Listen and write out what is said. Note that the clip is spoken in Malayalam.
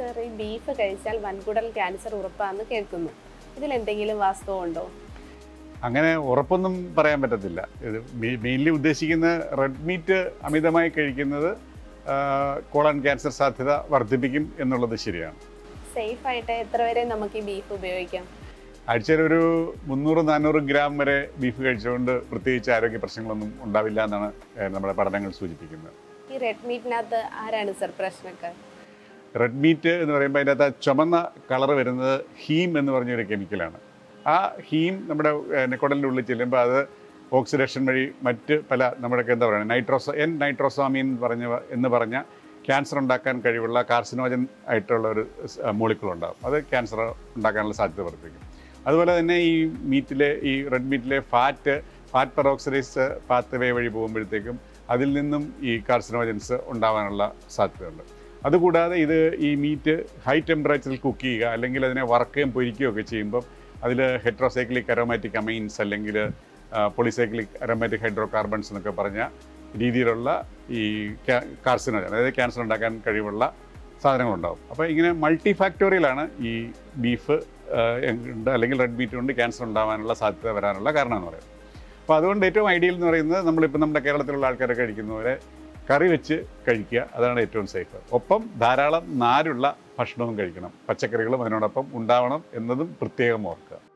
സർ ഈ ബീഫ് കഴിച്ചാൽ വൻകുടൽ ക്യാൻസർ ഉറപ്പാന്ന് കേൾക്കുന്നു. ഇതിൽ എന്തെങ്കിലും വാസ്തവമുണ്ടോ അങ്ങനെ ഉറപ്പൊന്നും പറയാൻ പറ്റത്തില്ല. ഇത് മെയിൻലി ഉദ്ദേശിക്കുന്ന റെഡ് മീറ്റ് അമിതമായി കഴിക്കുന്നത് കോളൻ ക്യാൻസർ സാധ്യത വർദ്ധിപ്പിക്കും എന്നുള്ളത് ശരിയാണ്. സേഫ് ആയിട്ട് എത്ര വരെ നമുക്ക് ഈ ബീഫ് ഉപയോഗിക്കാം? ആഴ്ചയിൽ ഒരു മുന്നൂറ് നാനൂറ് ഗ്രാം വരെ ബീഫ് കഴിച്ചുകൊണ്ട് പ്രത്യേകിച്ച് ആരോഗ്യ പ്രശ്നങ്ങളൊന്നും ഉണ്ടാവില്ല എന്നാണ് നമ്മുടെ പഠനങ്ങൾ സൂചിപ്പിക്കുന്നത്. ഈ റെഡ് മീറ്റിനകത്ത് ആരാണ് സർ പ്രശ്നക്കാർ? റെഡ് മീറ്റ് എന്ന് പറയുമ്പോൾ അതിന്റെ അകത്ത് ചുമന്ന കളർ വരുന്നത് ഹീം എന്ന് പറഞ്ഞൊരു കെമിക്കലാണ് ആ ഹീം നമ്മുടെ നെക്കോടലിന്റെ ഉള്ളിൽ ചെല്ലുമ്പോൾ അത് ഓക്സിഡേഷൻ വഴി മറ്റ് പല നമ്മുടെ എന്താ പറയുക നൈട്രോസ എൻ നൈട്രോസാമീൻ പറഞ്ഞ എന്ന് പറഞ്ഞ ക്യാൻസർ ഉണ്ടാക്കാൻ കഴിവുള്ള കാർസിനോജൻ ആയിട്ടുള്ള ഒരു മോളിക്കുൾ ഉണ്ടാകും അത് ക്യാൻസർ ഉണ്ടാക്കാനുള്ള സാധ്യത വർദ്ധിക്കും. അതുപോലെ തന്നെ ഈ മീറ്റിലെ ഈ റെഡ് മീറ്റിലെ fat fat peroxidise pathway വഴി പോകുമ്പോഴത്തേക്കും അതിൽ നിന്നും ഈ കാർസിനോജൻസ് ഉണ്ടാവാനുള്ള സാധ്യതയുണ്ട്. അതുകൂടാതെ ഇത് ഈ മീറ്റ് ഹൈ ടെമ്പറേച്ചറിൽ കുക്ക് ചെയ്യുക അല്ലെങ്കിൽ അതിനെ വറക്കുകയും പൊരിക്കുകയും ഒക്കെ ചെയ്യുമ്പം അതിൽ ഹെട്രോസൈക്ലിക് അരോമാറ്റിക് അമൈൻസ് അല്ലെങ്കിൽ പൊളിസൈക്ലിക് അരോമാറ്റിക് ഹൈഡ്രോ കാർബൺസ് എന്നൊക്കെ പറഞ്ഞ രീതിയിലുള്ള ഈ കാർസിനോജൻ അതായത് ക്യാൻസർ ഉണ്ടാക്കാൻ കഴിവുള്ള സാധനങ്ങളുണ്ടാവും. അപ്പോൾ ഇങ്ങനെ മൾട്ടി ഫാക്ടോറിയലാണ് ഈ ബീഫ് ഉണ്ട് അല്ലെങ്കിൽ റെഡ് മീറ്റ് കൊണ്ട് ക്യാൻസർ ഉണ്ടാവാനുള്ള സാധ്യത വരാനുള്ള കാരണം എന്ന് പറയുന്നത് അപ്പോൾ അതുകൊണ്ട് ഏറ്റവും ഐഡിയൽ എന്ന് പറയുന്നത് നമ്മളിപ്പോൾ നമ്മുടെ കേരളത്തിലുള്ള ആൾക്കാരൊക്കെ കഴിക്കുന്ന പോലെ കറി വെച്ച് കഴിക്കുക അതാണ് ഏറ്റവും സേഫ് ഒപ്പം ധാരാളം നാരുള്ള ഭക്ഷണവും കഴിക്കണം. പച്ചക്കറികളും അതിനോടൊപ്പം ഉണ്ടാവണം എന്നതും പ്രത്യേകം ഓർക്കുക.